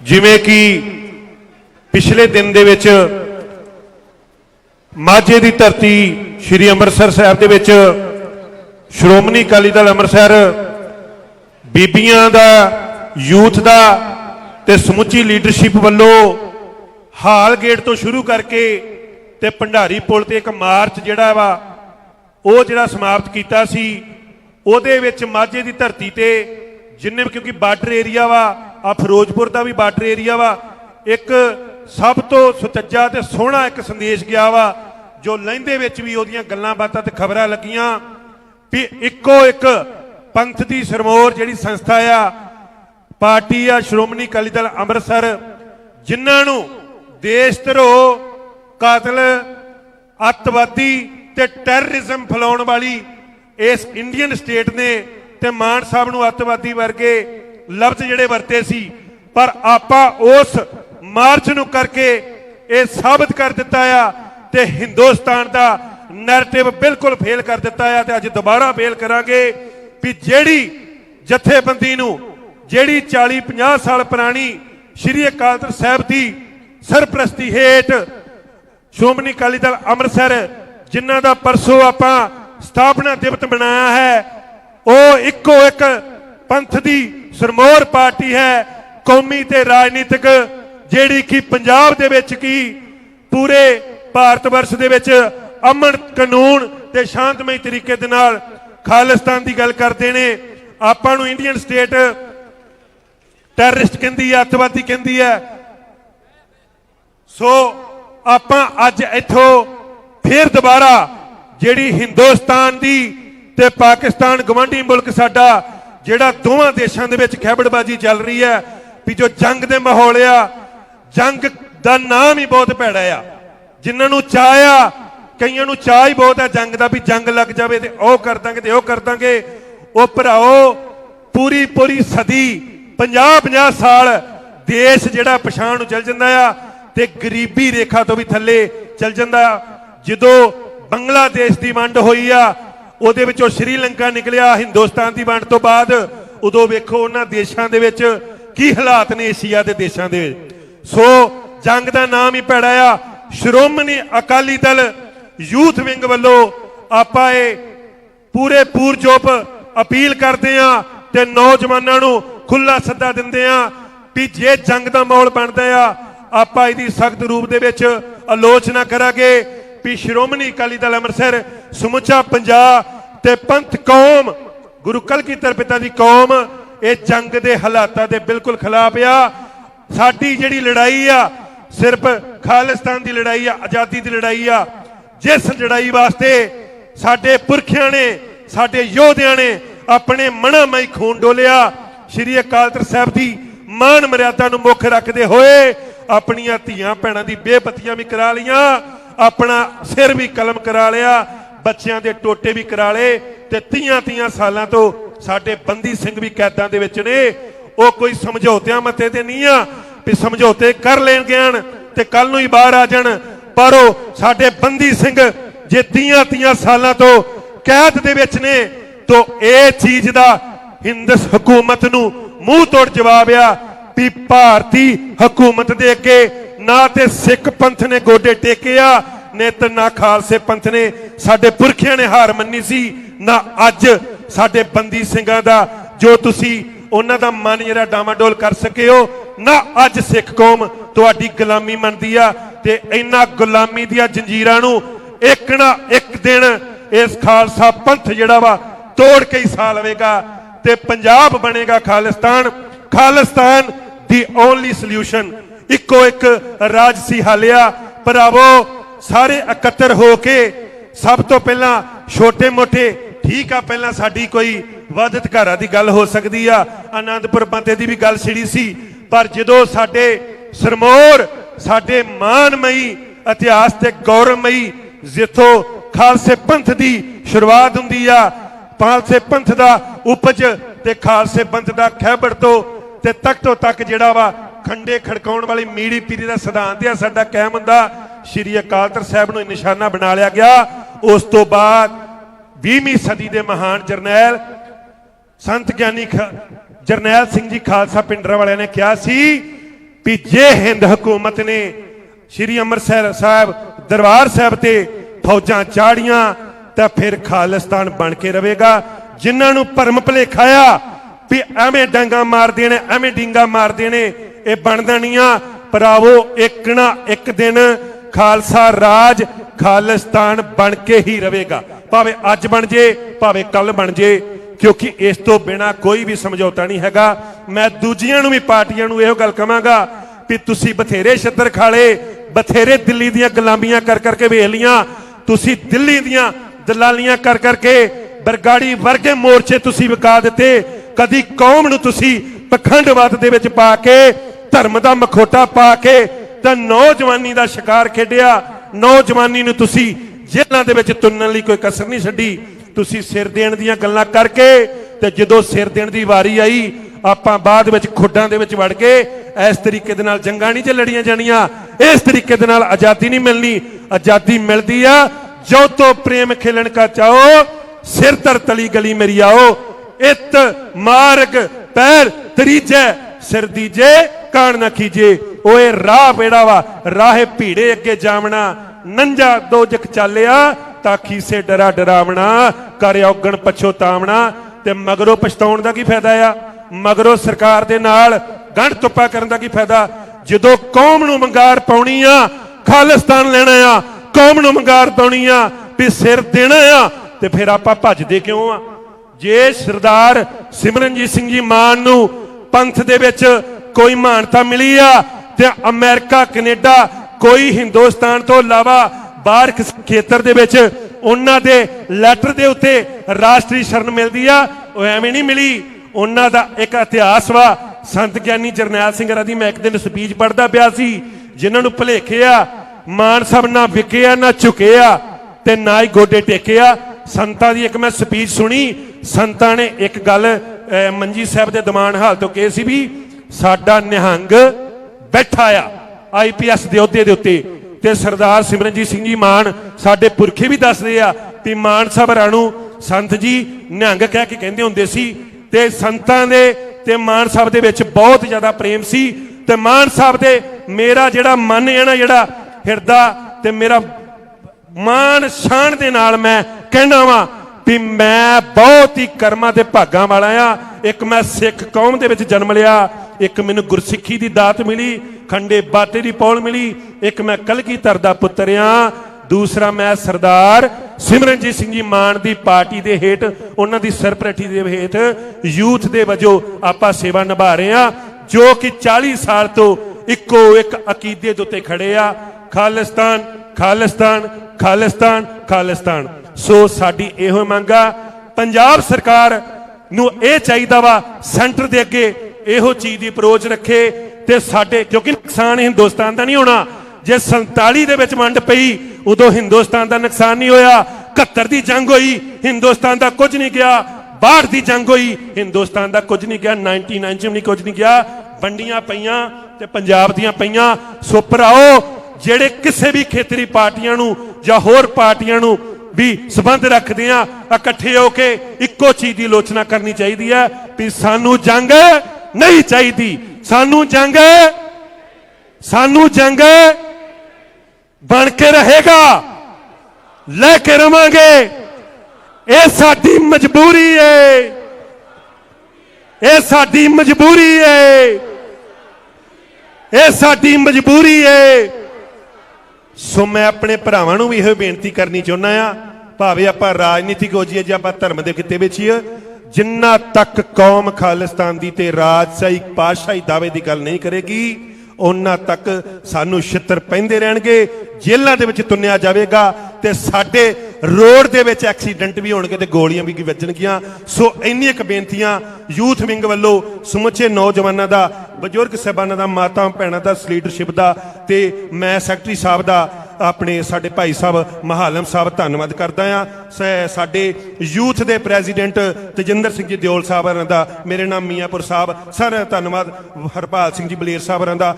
ਜਿਵੇਂ ਕਿ ਪਿਛਲੇ ਦਿਨ ਦੇ ਵਿੱਚ ਮਾਝੇ ਦੀ ਧਰਤੀ ਸ੍ਰੀ ਅੰਮ੍ਰਿਤਸਰ ਸਾਹਿਬ ਦੇ ਵਿੱਚ ਸ਼੍ਰੋਮਣੀ ਅਕਾਲੀ ਦਲ ਅੰਮ੍ਰਿਤਸਰ ਬੀਬੀਆਂ ਦਾ, ਯੂਥ ਦਾ ਤੇ ਸਮੁੱਚੀ ਲੀਡਰਸ਼ਿਪ ਵੱਲੋਂ ਹਾਲ ਗੇਟ ਤੋਂ ਸ਼ੁਰੂ ਕਰਕੇ ਤੇ ਭੰਡਾਰੀ ਪੁਲ ਤੇ ਇੱਕ ਮਾਰਚ ਜਿਹੜਾ ਵਾ, ਉਹ ਜਿਹੜਾ ਸਮਾਪਤ ਕੀਤਾ ਸੀ, ਉਹਦੇ ਵਿੱਚ ਮਾਝੇ ਦੀ ਧਰਤੀ ਤੇ ਜਿੰਨੇ ਵੀ ਕਿਉਂਕਿ ਬਾਰਡਰ ਏਰੀਆ ਵਾ ਆ ਫਿਰੋਜ਼ਪੁਰ ਦਾ ਵੀ ਬਾਰਡਰ ਏਰੀਆ ਵਾ। ਇੱਕ ਸਭ ਤੋਂ ਸੁਚੱਜਾ ਤੇ ਸੋਹਣਾ ਇੱਕ ਸੰਦੇਸ਼ ਗਿਆ ਵਾ, ਜੋ ਲਹਿੰਦੇ ਵਿੱਚ ਵੀ ਉਹਦੀਆਂ ਗੱਲਾਂ ਬਾਤਾਂ ਤੇ ਖਬਰਾਂ ਲੱਗੀਆਂ ਵੀ ਇੱਕੋ ਇੱਕ ਪੰਥ ਦੀ ਸਰਮੋਰ ਜਿਹੜੀ ਸੰਸਥਾ ਆ, ਪਾਰਟੀ ਆ ਸ਼੍ਰੋਮਣੀ ਅਕਾਲੀ ਦਲ ਅੰਮ੍ਰਿਤਸਰ, ਜਿਨ੍ਹਾਂ ਨੂੰ ਦੇਸ਼ ਧਰੋ ਕਾਤਲ, ਅੱਤਵਾਦੀ ਤੇ ਟੈਰਰਿਜ਼ਮ ਫੈਲਾਉਣ ਵਾਲੀ ਇਸ ਇੰਡੀਅਨ ਸਟੇਟ ਨੇ ਤੇ ਮਾਨ ਸਾਹਿਬ ਨੂੰ ਅੱਤਵਾਦੀ ਵਰਗੇ ਲਫ਼ਜ਼ ਜਿਹੜੇ ਵਰਤੇ ਸੀ, ਪਰ ਆਪਾਂ ਉਸ ਮਾਰਚ ਨੂੰ ਕਰਕੇ ਇਹ ਸਾਬਤ ਕਰ ਦਿੱਤਾ ਆ ਤੇ ਹਿੰਦੁਸਤਾਨ ਦਾ ਨੈਰੇਟਿਵ ਬਿਲਕੁਲ ਫੇਲ ਕਰ ਦਿੱਤਾ ਆ ਤੇ ਅੱਜ ਦੁਬਾਰਾ ਫੇਲ ਕਰਾਂਗੇ ਵੀ ਜਿਹੜੀ ਜਥੇਬੰਦੀ ਨੂੰ, ਜਿਹੜੀ 40 50 ਸਾਲ ਪੁਰਾਣੀ ਸ਼੍ਰੀ ਅਕਾਲ ਤਖਤ ਸਾਹਿਬ ਦੀ ਸਰਪ੍ਰਸਤੀ ਹੇਠ ਸ਼੍ਰੋਮਣੀ ਅਕਾਲੀ ਦਲ ਅੰਮ੍ਰਿਤਸਰ, ਜਿਨ੍ਹਾਂ ਦਾ ਪਰਸੋਂ ਆਪਾਂ ਸਥਾਪਨਾ ਦਿਵਸ ਮਨਾਇਆ ਹੈ, ਉਹ ਇੱਕੋ ਇੱਕ ਪੰਥ ਦੀ ਸਰਮੋਰ ਪਾਰਟੀ ਹੈ, ਕੌਮੀ ਤੇ ਰਾਜਨੀਤਿਕ, ਜਿਹੜੀ ਕਿ ਪੰਜਾਬ ਦੇ ਵਿੱਚ ਕੀ ਪੂਰੇ ਭਾਰਤ ਵਰਸ਼ ਦੇ ਵਿੱਚ ਅਮਨ ਕਾਨੂੰਨ ਤੇ ਸ਼ਾਂਤਮਈ ਤਰੀਕੇ ਦੇ ਨਾਲ ਖਾਲਿਸਤਾਨ ਦੀ ਗੱਲ ਕਰਦੇ ਨੇ। ਆਪਾਂ ਨੂੰ ਇੰਡੀਅਨ ਸਟੇਟ ਟੈਰਰਿਸਟ ਕਹਿੰਦੀ ਹੈ, ਅੱਤਵਾਦੀ ਕਹਿੰਦੀ ਹੈ। ਸੋ ਆਪਾਂ ਅੱਜ ਇੱਥੋਂ ਫੇਰ ਦੁਬਾਰਾ ਜਿਹੜੀ ਹਿੰਦੁਸਤਾਨ ਦੀ ਤੇ ਪਾਕਿਸਤਾਨ ਗਵਾਂਢੀ ਮੁਲਕ ਸਾਡਾ ਜਿਹੜਾ ਦੋਵਾਂ ਦੇਸ਼ਾਂ ਦੇ ਵਿੱਚ ਖੈਬੜਬਾਜੀ ਚੱਲ ਰਹੀ ਹੈ, ਵੀ ਜੋ ਜੰਗ ਦੇ ਮਾਹੌਲ ਆ, ਜੰਗ ਦਾ ਨਾਮ ਹੀ ਬਹੁਤ ਭੈੜਾ ਆ। ਜਿਨ੍ਹਾਂ ਨੂੰ ਚਾਹ ਆ, ਕਈਆਂ ਨੂੰ ਚਾਹ ਹੀ ਬਹੁਤ ਹੈ ਜੰਗ ਦਾ, ਵੀ ਜੰਗ ਲੱਗ ਜਾਵੇ ਤੇ ਉਹ ਕਰ ਦਾਂਗੇ ਤੇ ਉਹ ਕਰ ਦਾਂਗੇ। ਉਹ ਭਰਾਓ, ਪੂਰੀ ਪੂਰੀ ਸਦੀ 50 50 ਸਾਲ ਦੇਸ਼ ਜਿਹੜਾ ਪਛਾਣ ਨੂੰ ਚੱਲ ਜਾਂਦਾ ਆ ਤੇ ਗਰੀਬੀ ਰੇਖਾ ਤੋਂ ਵੀ ਥੱਲੇ ਚੱਲ ਜਾਂਦਾ ਜਦੋਂ ਬੰਗਲਾਦੇਸ਼ ਦੀ ਵੰਡ ਹੋਈ ਆ ਉਹਦੇ ਵਿੱਚੋਂ ਸ਼੍ਰੀਲੰਕਾ ਨਿਕਲਿਆ ਹਿੰਦੁਸਤਾਨ ਦੀ ਵੰਡ ਤੋਂ ਬਾਅਦ। ਉਦੋਂ ਵੇਖੋ ਉਹਨਾਂ ਦੇਸ਼ਾਂ ਦੇ ਵਿੱਚ ਕੀ ਹਾਲਾਤ ਨੇ ਏਸ਼ੀਆ ਦੇ ਦੇਸ਼ਾਂ ਦੇ। ਸੋ ਜੰਗ ਦਾ ਨਾਮ ਹੀ ਪੈੜਾ ਆ। ਸ਼੍ਰੋਮਣੀ ਅਕਾਲੀ ਦਲ ਯੂਥ ਵਿੰਗ ਵੱਲੋਂ ਆਪਾਂ ਇਹ ਪੂਰੇ ਪੂਰਜੋਪ ਅਪੀਲ ਕਰਦੇ ਆ ਤੇ ਨੌਜਵਾਨਾਂ ਨੂੰ ਖੁੱਲਾ ਸੱਦਾ ਦਿੰਦੇ ਆ ਵੀ ਜੇ ਜੰਗ ਦਾ ਮਾਹੌਲ ਬਣਦਾ ਆ, ਆਪਾਂ ਇਹਦੀ ਸਖਤ ਰੂਪ ਦੇ ਵਿੱਚ ਆਲੋਚਨਾ ਕਰਾਂਗੇ। ਵੀ ਸ਼੍ਰੋਮਣੀ ਅਕਾਲੀ ਦਲ ਅੰਮ੍ਰਿਤਸਰ, ਸਮੁੱਚਾ ਪੰਜਾਬ ਤੇ ਪੰਥ ਕੌਮ, ਗੁਰੂ ਕਲਗੀਧਰ ਪਿਤਾ ਦੀ ਕੌਮ, ਇਹ ਜੰਗ ਦੇ ਹਾਲਾਤਾਂ ਦੇ ਬਿਲਕੁਲ ਖਿਲਾਫ ਆ। ਸਾਡੀ ਜਿਹੜੀ ਲੜਾਈ ਆ, ਸਿਰਫ ਖਾਲਿਸਤਾਨ ਦੀ ਲੜਾਈ ਆ, ਆਜ਼ਾਦੀ ਦੀ ਲੜਾਈ ਆ, ਜਿਸ ਲੜਾਈ ਵਾਸਤੇ ਸਾਡੇ ਪੁਰਖਿਆਂ ਨੇ, ਸਾਡੇ ਯੋਧਿਆਂ ਨੇ ਆਪਣੇ ਮਣਾਮਈ ਖੂਨ ਡੋਲਿਆ। ਸ਼੍ਰੀ ਅਕਾਲ ਤਖਤ ਸਾਹਿਬ ਦੀ ਮਾਨ ਮਰਿਆਦਾ ਨੂੰ ਮੁੱਖ ਰੱਖਦੇ ਹੋਏ ਆਪਣੀਆਂ ਧੀਆਂ ਭੈਣਾਂ ਦੀ ਬੇਪਤੀਆਂ ਵੀ ਕਰਾ ਲਈਆਂ। ਆਪਣਾ ਸਿਰ ਵੀ ਕਲਮ ਕਰਾ ਲਿਆ, ਬੱਚਿਆਂ ਦੇ ਟੋਟੇ ਵੀ ਕਰਾ ਲਏ ਤੇ ਤੀਆਂ ਤੀਆਂ ਸਾਲਾਂ ਤੋਂ ਸਾਡੇ ਬੰਦੀ ਸਿੰਘ ਵੀ ਕੈਦਾਂ ਦੇ ਵਿੱਚ ਨੇ। ਉਹ ਕੋਈ ਸਮਝੌਤਿਆਂ ਮਤੇ ਤੇ ਨਹੀਂ ਆ ਵੀ ਸਮਝੌਤੇ ਕਰ ਲੈਣ ਗਿਆਨ ਤੇ ਕੱਲ ਨੂੰ ਹੀ ਬਾਹਰ ਆ ਜਾਣ। ਪਰ ਉਹ ਸਾਡੇ ਬੰਦੀ ਸਿੰਘ ਜੇ ਤੀਆਂ ਤੀਆਂ ਸਾਲਾਂ ਤੋਂ ਕੈਦ ਦੇ ਵਿੱਚ ਨੇ, ਤੋਂ ਇਹ ਚੀਜ਼ ਦਾ ਹਿੰਦਸ ਹਕੂਮਤ ਨੂੰ ਮੂੰਹ ਤੋੜ ਜਵਾਬ ਆ ਵੀ ਭਾਰਤੀ ਹਕੂਮਤ ਦੇ ਅੱਗੇ ਨਾ ਤੇ ਸਿੱਖ ਪੰਥ ਨੇ ਗੋਡੇ ਟੇਕੇ ਆ, ਨੇ ਤੇ ਨਾ ਖਾਲਸੇ ਪੰਥ ਨੇ। ਸਾਡੇ ਪੁਰਖਿਆਂ ਨੇ ਹਾਰ ਮੰਨੀ ਸੀ, ਨਾ ਅੱਜ ਸਾਡੇ ਬੰਦੀ ਸਿੰਘਾਂ ਦਾ। ਜੋ ਤੁਸੀਂ ਉਹਨਾਂ ਦਾ ਮਨ ਜਿਹੜਾ ਡਾਮਾਡੋਲ ਕਰ ਸਕੇ ਹੋ, ਨਾ ਅੱਜ ਸਿੱਖ ਕੌਮ ਤੁਹਾਡੀ ਗੁਲਾਮੀ ਮੰਨਦੀ ਆ ਤੇ ਇੰਨਾ ਗੁਲਾਮੀ ਦੀਆਂ ਜੰਜੀਰਾਂ ਨੂੰ ਇੱਕ ਨਾ ਇੱਕ ਦਿਨ ਇਸ ਖਾਲਸਾ ਪੰਥ ਜਿਹੜਾ ਵਾ ਤੋੜ ਕੇ ਹੀ ਸਾ ਲਵੇਗਾ ਤੇ ਪੰਜਾਬ ਬਣੇਗਾ ਖਾਲਿਸਤਾਨ। ਖਾਲਿਸਤਾਨ ਦੀ ਓਨਲੀ ਸੋਲੂਸ਼ਨ ਇੱਕੋ ਇੱਕ ਰਾਜ ਸੀ ਹਾਲਿਆ। ਭਰਾਵੋ, ਸਾਰੇ ਇਕੱਤਰ ਹੋ ਕੇ ਸਭ ਤੋਂ ਪਹਿਲਾਂ ਛੋਟੇ-ਮੋਟੇ ਠੀਕ ਆ, ਪਹਿਲਾਂ ਸਾਡੀ ਕੋਈ ਵਾਦਤ ਘਰਾਂ ਦੀ ਗੱਲ ਹੋ ਸਕਦੀ ਆ। ਆਨੰਦਪੁਰ ਬੰਦੇ ਦੀ ਵੀ ਗੱਲ ਛਿੜੀ ਸੀ। ਪਰ ਜਦੋਂ ਸਾਡੇ ਸਰਮੋਰ, ਸਾਡੇ ਮਾਨਮਈ ਇਤਿਹਾਸ ਤੇ ਗੌਰਵਮਈ ਜਿੱਥੋਂ ਖਾਲਸੇ ਪੰਥ ਦੀ ਸ਼ੁਰੂਆਤ ਹੁੰਦੀ ਆ, ਖਾਲਸੇ ਪੰਥ ਦਾ ਉਪਜ ਤੇ ਖਾਲਸੇ ਪੰਥ ਦਾ ਖੈਬਰ ਤੋਂ ਤੇ ਤਖਤੋਂ ਤੱਕ ਜਿਹੜਾ ਵਾ ਖੰਡੇ ਖੜਕਾਉਣ ਵਾਲੀ ਮੀੜੀ ਪੀਰੀ ਦਾ ਸਿਧਾਂਤ ਆ, ਸਾਡਾ ਕਾਇਮ ਹੁੰਦਾ। ਸ਼੍ਰੀ ਅਕਾਲ ਤਖਤ ਸਾਹਿਬ ਨੂੰ ਨਿਸ਼ਾਨਾ ਬਣਾ ਲਿਆ ਗਿਆ। ਉਸ ਤੋਂ ਬਾਅਦ 20ਵੀਂ ਸਦੀ ਦੇ ਮਹਾਨ ਜਰਨੈਲ ਸੰਤ ਗਿਆਨੀ ਜਰਨੈਲ ਸਿੰਘ ਜੀ ਖਾਲਸਾ ਪਿੰਡਰਾ ਵਾਲਿਆਂ ਨੇ ਕਿਹਾ ਸੀ ਵੀ ਜੇ ਹਿੰਦ ਹਕੂਮਤ ਨੇ ਸ਼੍ਰੀ ਅੰਮ੍ਰਿਤਸਰ ਸਾਹਿਬ, ਦਰਬਾਰ ਸਾਹਿਬ ਤੇ ਫੌਜਾਂ ਚਾੜੀਆਂ, ਤਾਂ ਫਿਰ ਖਾਲਿਸਤਾਨ ਬਣ ਕੇ ਰਹੇਗਾ। ਜਿਨ੍ਹਾਂ ਨੂੰ ਭਰਮ ਭੁਲੇਖਾ ਆ, ਵੀ ਐਵੇਂ ਡਾਂਗਾ ਮਾਰਦੇ ਨੇ, ਐਵੇਂ ਡਿੰਗਾ ਮਾਰਦੇ ਨੇ ਇਹ ਬਣਦਾ ਨਹੀਂ ਆ। ਭਰਾਵੋ, ਇੱਕ ਨਾ ਇੱਕ ਦਿਨ ਖਾਲਸਾ ਰਾਜ ਖਾਲਿਸਤਾਨ ਬਣ ਕੇ ਹੀ ਰਵੇਗਾ ਭਾਵੇਂ ਅੱਜ ਬਣ ਜੇ, ਭਾਵੇਂ ਕੱਲ ਬਣ ਜੇ, ਕਿਉਂਕਿ ਇਸ ਤੋਂ ਬਿਨਾ ਕੋਈ ਵੀ ਸਮਝੌਤਾ ਨਹੀਂ ਹੈਗਾ। ਮੈਂ ਦੂਜੀਆਂ ਨੂੰ ਵੀ, ਪਾਰਟੀਆਂ ਨੂੰ ਇਹੋ ਗੱਲ ਕਵਾਂਗਾ ਵੀ ਤੁਸੀਂ ਬਥੇਰੇ ਛੱਤਰ ਖਾਲੇ, ਬਥੇਰੇ ਦਿੱਲੀ ਦੀਆਂ ਗੁਲਾਮੀਆਂ ਕਰ ਕਰਕੇ ਵੇਖ ਲੀਆਂ ਤੁਸੀਂ ਦਿੱਲੀ ਦੀਆਂ ਦਲਾਲੀਆਂ ਕਰ ਕਰਕੇ ਬਰਗਾੜੀ ਵਰਗੇ ਮੋਰਚੇ ਤੁਸੀਂ ਵਿਕਾ ਦਿੱਤੇ। ਕਦੀ ਕੌਮ ਨੂੰ ਤੁਸੀਂ ਪਖੰਡਵਾਦ ਦੇ ਵਿੱਚ ਪਾ ਕੇ ਧਰਮ ਦਾ ਮਖੋਟਾ ਪਾ ਕੇ ਤਾਂ ਨੌਜਵਾਨੀ ਦਾ ਸ਼ਿਕਾਰ ਖੇਡਿਆ। ਨੌਜਵਾਨੀ ਨੂੰ ਤੁਸੀਂ ਜੇਲ੍ਹਾਂ ਦੇ ਵਿੱਚ ਤੁੰਨਣ ਲਈ ਕੋਈ ਕਸਰ ਨਹੀਂ ਛੱਡੀ। ਤੁਸੀਂ ਸਿਰ ਦੇਣ ਦੀਆਂ ਗੱਲਾਂ ਕਰਕੇ ਤੇ ਜਦੋਂ ਸਿਰ ਦੇਣ ਦੀ ਵਾਰੀ ਆਈ, ਆਪਾਂ ਬਾਅਦ ਵਿੱਚ ਖੁੱਡਾਂ ਦੇ ਵਿੱਚ ਵੜ ਕੇ ਇਸ ਤਰੀਕੇ ਦੇ ਨਾਲ ਜੰਗਾਂ ਨਹੀਂ ਚ ਲੜੀਆਂ ਜਾਣੀਆਂ। ਇਸ ਤਰੀਕੇ ਦੇ ਨਾਲ ਆਜ਼ਾਦੀ ਨਹੀਂ ਮਿਲਣੀ। ਆਜ਼ਾਦੀ ਮਿਲਦੀ ਆ। ਜੋ ਤੋ ਪ੍ਰੇਮ ਖੇਲਣ ਕਾ ਚਾਹੋ, ਸਿਰ ਤਰ ਤਲੀ ਗਲੀ ਮੇਰੀ ਆਓ। ਇਤ, ਮਾਰਗ, ਪੈਰ ਤਰੀਜੈ। ਸਿਰ ਦੀਜੇ, ਕਾਣ ਨਾ ਖੀਜੇ। ਓਏ ਰਾਹ ਬੇੜਾ ਵਾ, ਰਾਹੇ ਭੀੜੇ ਅੱਗੇ ਜਾਵਣਾ। ਨੰਜਾ ਦੋ ਚਾਲਿਆ, ਤਾਂ ਖੀਸੇ ਡਰਾ ਡਰਾਵਣਾ ਕਰ ਔਗਣ ਪਛੋਤਾਵਣਾ ਤੇ ਮਗਰੋਂ ਪਛਤਾਉਣ ਦਾ ਕੀ ਫਾਇਦਾ ਆ? ਮਗਰੋਂ ਸਰਕਾਰ ਦੇ ਨਾਲ ਗੰਢ ਤੁੱਪਾ ਕਰਨ ਦਾ ਕੀ ਫਾਇਦਾ? ਜਦੋਂ ਕੌਮ ਨੂੰ ਮੰਗਾਰ ਪਾਉਣੀ ਆ, ਖਾਲਿਸਤਾਨ ਲੈਣਾ ਆ, ਕੌਮ ਨੂੰ ਮੰਗਾਰ ਪਾਉਣੀ ਆ, ਵੀ ਸਿਰ ਦੇਣਾ ਆ, ਤੇ ਫਿਰ ਆਪਾਂ ਭੱਜਦੇ ਕਿਉਂ ਆ? ਜੇ ਸਰਦਾਰ ਸਿਮਰਨਜੀਤ ਸਿੰਘ ਜੀ ਮਾਨ ਨੂੰ ਪੰਥ ਦੇ ਵਿੱਚ ਕੋਈ ਮਾਨਤਾ ਮਿਲੀ ਆ ਤੇ ਅਮਰੀਕਾ, ਕੈਨੇਡਾ, ਕੋਈ ਹਿੰਦੁਸਤਾਨ ਤੋਂ ਇਲਾਵਾ ਬਾਹਰ ਖੇਤਰ ਦੇ ਵਿੱਚ ਉਹਨਾਂ ਦੇ ਲੈਟਰ ਦੇ ਉੱਤੇ ਰਾਸ਼ਟਰੀ ਸ਼ਰਨ ਮਿਲਦੀ ਆ, ਉਹ ਐਵੇਂ ਨਹੀਂ ਮਿਲੀ। ਉਹਨਾਂ ਦਾ ਇੱਕ ਇਤਿਹਾਸ ਵਾ, ਸੰਤ ਗਿਆਨੀ ਜਰਨੈਲ ਸਿੰਘ ਰਾਦੀ ਮੈਂ ਇੱਕ ਦਿਨ ਸਪੀਚ ਪੜ੍ਹਦਾ ਪਿਆ ਸੀ, ਜਿਨ੍ਹਾਂ ਨੂੰ ਭੁਲੇਖੇ ਆ, ਮਾਨ ਸਭ ਨਾ ਵਿਕੇ ਆ, ਨਾ ਝੁਕੇ ਆ ਤੇ ਨਾ ਹੀ ਗੋਡੇ ਟੇਕੇ ਆ। ਸੰਤਾਂ ਦੀ ਇੱਕ ਮੈਂ ਸਪੀਚ ਸੁਣੀ, ਸੰਤਾਂ ਨੇ ਇੱਕ ਗੱਲ ਮੰਜੀ ਸਾਹਿਬ ਦੇ ਦੀਵਾਨ ਹਾਲ ਤੋਂ ਕਹੀ ਸੀ ਵੀ ਸਾਡਾ ਨਿਹੰਗ ਬੈਠਾ ਆ ਆਈਪੀਐਸ ਦੇ ਅਹੁਦੇ ਦੇ ਉੱਤੇ। ਤੇ ਸਰਦਾਰ ਸਿਮਰਨਜੀਤ ਸਿੰਘ ਜੀ ਮਾਨ ਸਾਡੇ ਪੁਰਖੇ ਵੀ ਦੱਸਦੇ ਆ ਤੇ ਮਾਨ ਸਾਹਿਬ ਰਾਣੂ, ਸੰਤ ਜੀ ਨਿਹੰਗ ਕਹਿ ਕੇ ਕਹਿੰਦੇ ਹੁੰਦੇ ਸੀ, ਤੇ ਸੰਤਾਂ ਦੇ ਤੇ ਮਾਨ ਸਾਹਿਬ ਦੇ ਵਿੱਚ ਬਹੁਤ ਜ਼ਿਆਦਾ ਪ੍ਰੇਮ ਸੀ। ਤੇ ਮਾਨ ਸਾਹਿਬ ਦੇ ਮੇਰਾ ਜਿਹੜਾ ਮਨ ਹੈ ਨਾ ਜਿਹੜਾ ਹਿਰਦਾ, ਤੇ ਮੇਰਾ ਮਾਣ ਸ਼ਾਨ ਦੇ ਨਾਲ ਮੈਂ ਕਹਿਣਾ ਵਾਂ ਵੀ ਮੈਂ ਬਹੁਤ ਹੀ ਕਰਮਾਂ ਤੇ ਭਾਗਾਂ ਵਾਲਾ ਆ। ਇੱਕ ਮੈਂ ਸਿੱਖ ਕੌਮ ਦੇ ਵਿੱਚ ਜਨਮ ਲਿਆ। ਇੱਕ ਮੈਨੂੰ ਗੁਰਸਿੱਖੀ ਦੀ ਦਾਤ ਮਿਲੀ, ਖੰਡੇ ਬਾਟੇ ਦੀ ਪੌਲ ਮਿਲੀ। ਇੱਕ ਮੈਂ ਕਲਗੀਧਰ ਦਾ ਪੁੱਤਰ ਆ। ਦੂਸਰਾ ਮੈਂ ਸਰਦਾਰ ਸਿਮਰਨਜੀਤ ਸਿੰਘ ਜੀ ਮਾਨ ਦੀ ਪਾਰਟੀ ਦੇ ਹੇਠ, ਉਹਨਾਂ ਦੀ ਸਰਪ੍ਰਸਤੀ ਦੇ ਹੇਠ ਯੂਥ ਦੇ ਵਜੋਂ ਆਪਾਂ ਸੇਵਾ ਨਿਭਾ ਰਹੇ ਆ, ਜੋ ਕਿ 40 ਸਾਲ ਤੋਂ ਇੱਕੋ ਇੱਕ ਅਕੀਦੇ ਦੇ ਉੱਤੇ ਖੜੇ ਆ। ਖਾਲਿਸਤਾਨ ਖਾਲਿਸਤਾਨ ਖਾਲਿਸਤਾਨ ਖਾਲਿਸਤਾਨ। ਸੋ ਸਾਡੀ ਇਹੋ ਮੰਗ ਆ। ਪੰਜਾਬ ਸਰਕਾਰ ਨੂੰ ਇਹ ਚਾਹੀਦਾ ਵਾ, ਸੈਂਟਰ ਦੇ ਅੱਗੇ ਇਹੋ ਚੀਜ਼ ਦੀ ਅਪਰੋਚ ਰੱਖੇ ਤੇ ਸਾਡੇ, ਕਿਉਂਕਿ ਨੁਕਸਾਨ ਹਿੰਦੁਸਤਾਨ ਦਾ ਨਹੀਂ ਹੋਣਾ। ਜੇ 47 ਦੇ ਵਿੱਚ ਵੰਡ ਪਈ, ਉਦੋਂ ਹਿੰਦੁਸਤਾਨ ਦਾ ਨੁਕਸਾਨ ਨਹੀਂ ਹੋਇਆ। 71 ਦੀ ਜੰਗ ਹੋਈ, ਹਿੰਦੁਸਤਾਨ ਦਾ ਕੁਝ ਨਹੀਂ ਗਿਆ। 62 ਦੀ ਜੰਗ ਹੋਈ, ਹਿੰਦੁਸਤਾਨ ਦਾ ਕੁਝ ਨਹੀਂ ਗਿਆ। 99 ਚ ਵੀ ਨਹੀਂ ਕੁਝ ਨਹੀਂ ਗਿਆ। ਵੰਡੀਆਂ ਪਈਆਂ ਤੇ ਪੰਜਾਬ ਦੀਆਂ ਪਈਆਂ। ਸੋ ਭਰਾਓ, ਜਿਹੜੇ ਕਿਸੇ ਵੀ ਖੇਤਰੀ ਪਾਰਟੀਆਂ ਨੂੰ ਜਾਂ ਹੋਰ ਪਾਰਟੀਆਂ ਨੂੰ ਵੀ ਸਬੰਧ ਰੱਖਦੇ ਆ ਇਕੱਠੇ ਹੋ ਕੇ ਇੱਕੋ ਚੀਜ਼ ਦੀ ਆਲੋਚਨਾ ਕਰਨੀ ਚਾਹੀਦੀ ਹੈ ਵੀ ਸਾਨੂੰ ਜੰਗ ਨਹੀਂ ਚਾਹੀਦੀ। ਸਾਨੂੰ ਜੰਗ ਸਾਨੂੰ ਜੰਗ ਬਣ ਕੇ ਰਹੇਗਾ। ਲੈ ਕੇ ਰਵਾਂਗੇ। ਇਹ ਸਾਡੀ ਮਜਬੂਰੀ ਏ। ਇਹ ਸਾਡੀ ਮਜਬੂਰੀ ਏ। ਇਹ ਸਾਡੀ ਮਜਬੂਰੀ ਏ। ਸੋ ਮੈਂ ਆਪਣੇ ਭਰਾਵਾਂ ਨੂੰ ਵੀ ਇਹੋ ਬੇਨਤੀ ਕਰਨੀ ਚਾਹੁੰਦਾ ਆ ਭਾਵੇਂ ਆਪਾਂ ਰਾਜਨੀਤਿਕ ਹੋ ਜਾਈਏ ਜਾਂ ਆਪਾਂ ਧਰਮ ਦੇ ਕਿਤੇ ਵਿੱਚ ਹੀ ਜਿੰਨਾ ਤੱਕ ਕੌਮ ਖਾਲਿਸਤਾਨ ਦੀ ਤੇ ਰਾਜਸ਼ਾਹੀ ਪਾਤਸ਼ਾਹੀ ਦਾਅਵੇ ਦੀ ਗੱਲ ਨਹੀਂ ਕਰੇਗੀ ਉਹਨਾਂ ਤੱਕ ਸਾਨੂੰ ਛਿੱਤਰ ਪੈਂਦੇ ਰਹਿਣਗੇ, ਜੇਲ੍ਹਾਂ ਦੇ ਵਿੱਚ ਤੁੰਨਿਆ ਜਾਵੇਗਾ ਤੇ ਸਾਡੇ ਰੋਡ ਦੇ ਵਿੱਚ ਐਕਸੀਡੈਂਟ ਵੀ ਹੋਣਗੇ ਤੇ ਗੋਲੀਆਂ ਵੀ ਵੱਜਣਗੀਆਂ। ਸੋ ਇੰਨੀਆਂ ਕੁ ਬੇਨਤੀਆਂ ਯੂਥ ਵਿੰਗ ਵੱਲੋਂ ਸਮੁੱਚੇ ਨੌਜਵਾਨਾਂ ਦਾ, ਬਜ਼ੁਰਗ ਸਾਹਿਬਾਨਾਂ ਦਾ, ਮਾਤਾ ਭੈਣਾਂ ਦਾ ਲੀਡਰਸ਼ਿਪ ਦਾ ਤੇ ਮੈਂ ਸੈਕਟਰੀ ਸਾਹਿਬ ਦਾ, ਆਪਣੇ ਸਾਡੇ ਭਾਈ ਸਾਹਿਬ ਮਹਾਲਮ ਸਾਹਿਬ ਧੰਨਵਾਦ ਕਰਦਾ ਆ ਸਾਡੇ ਯੂਥ ਦੇ ਪ੍ਰੈਜ਼ੀਡੈਂਟ ਤਜਿੰਦਰ ਸਿੰਘ ਜੀ ਦਿਓਲ ਸਾਹਿਬ ਹੋਰਾਂ ਦਾ, ਮੇਰੇ ਨਾਮ ਮੀਆਂਪੁਰ ਸਾਹਿਬ। ਸਾਰਿਆਂ ਦਾ ਧੰਨਵਾਦ ਹਰਪਾਲ ਸਿੰਘ ਜੀ, ਬਲੇਰ ਸਾਹਿਬ ਹੋਰਾਂ ਦਾ।